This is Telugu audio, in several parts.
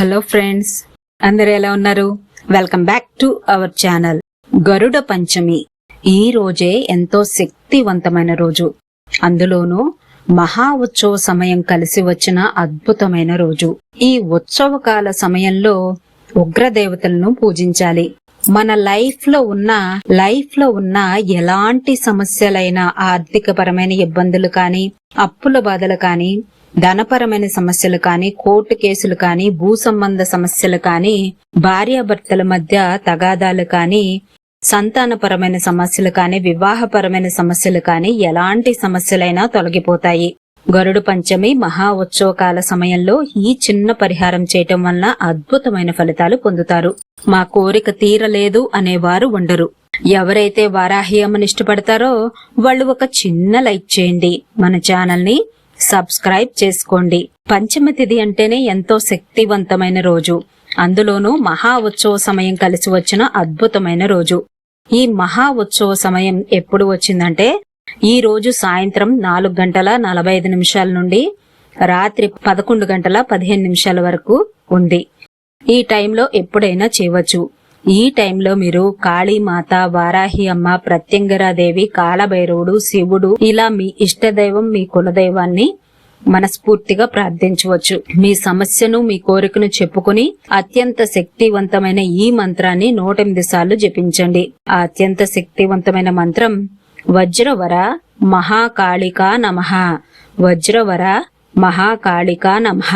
హలో ఫ్రెండ్స్ అందరు ఎలా ఉన్నారు? Welcome back to our channel. Garuda Panchami ఈ రోజే ఎంతో శక్తివంతమైన రోజు. అందులోనూ మహా ఉత్సవ సమయం కలిసి వచ్చిన అద్భుతమైన రోజు. ఈ ఉత్సవకాల సమయంలో ఉగ్రదేవతలను పూజించాలి. మన లైఫ్లో ఉన్న లైఫ్లో ఉన్న ఎలాంటి సమస్యలైన ఆర్థిక పరమైన ఇబ్బందులు కానీ అప్పుల బాధలు కానీ ధనపరమైన సమస్యలు కానీ కోర్టు కేసులు కానీ భూ సంబంధ సమస్యలు కానీ భార్యాభర్తల మధ్య తగాదాలు కానీ సంతానపరమైన సమస్యలు కానీ వివాహపరమైన సమస్యలు కానీ ఎలాంటి సమస్యలైనా తొలగిపోతాయి. గరుడు పంచమి మహా ఉత్సవకాల సమయంలో ఈ చిన్న పరిహారం చేయటం వలన అద్భుతమైన ఫలితాలు పొందుతారు. మా కోరిక తీరలేదు అనేవారు ఉండరు. ఎవరైతే వారాహి అమ్మని ఇష్టపడతారో వాళ్ళు ఒక చిన్న లైక్ చేయండి. మన ఛానల్ని సబ్స్క్రైబ్ చేసుకోండి. పంచమ తిథి అంటేనే ఎంతో శక్తివంతమైన రోజు. అందులోనూ మహా ఉత్సవ సమయం కలిసి వచ్చిన అద్భుతమైన రోజు. ఈ మహా ఉత్సవ సమయం ఎప్పుడు వచ్చిందంటే ఈ రోజు సాయంత్రం నాలుగు గంటల నలభై ఐదు నిమిషాల నుండి రాత్రి పదకొండు గంటల పదిహేను నిమిషాల వరకు ఉంది. ఈ టైంలో ఎప్పుడైనా చేయవచ్చు. ఈ టైంలో మీరు కాళీమాత వారాహి అమ్మ ప్రత్యంగరాదేవి కాళభైరవుడు శివుడు ఇలా మీ ఇష్టదైవం మీ కులదైవాన్ని మనస్ఫూర్తిగా ప్రార్థించవచ్చు. మీ సమస్యను మీ కోరికను చెప్పుకుని అత్యంత శక్తివంతమైన ఈ మంత్రాన్ని నూట ఎనిమిది సార్లు జపించండి. ఆ అత్యంత శక్తివంతమైన మంత్రం వజ్రవర మహాకాళికా నమః. వజ్రవర మహాకాళికా నమః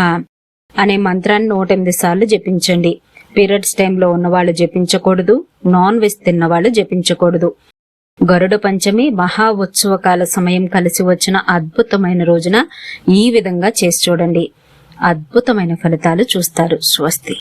అనే మంత్రాన్ని నూట ఎనిమిది సార్లు జపించండి. పీరియడ్స్ టైంలో ఉన్న వాళ్ళు జపించకూడదు నాన్ వెజ్ తిన్న వాళ్ళు జపించకూడదు. గరుడ పంచమి మహా ఉత్సవకాల సమయం కలిసి వచ్చిన అద్భుతమైన రోజున ఈ విధంగా చేసి చూడండి. అద్భుతమైన ఫలితాలు చూస్తారు స్వస్తి.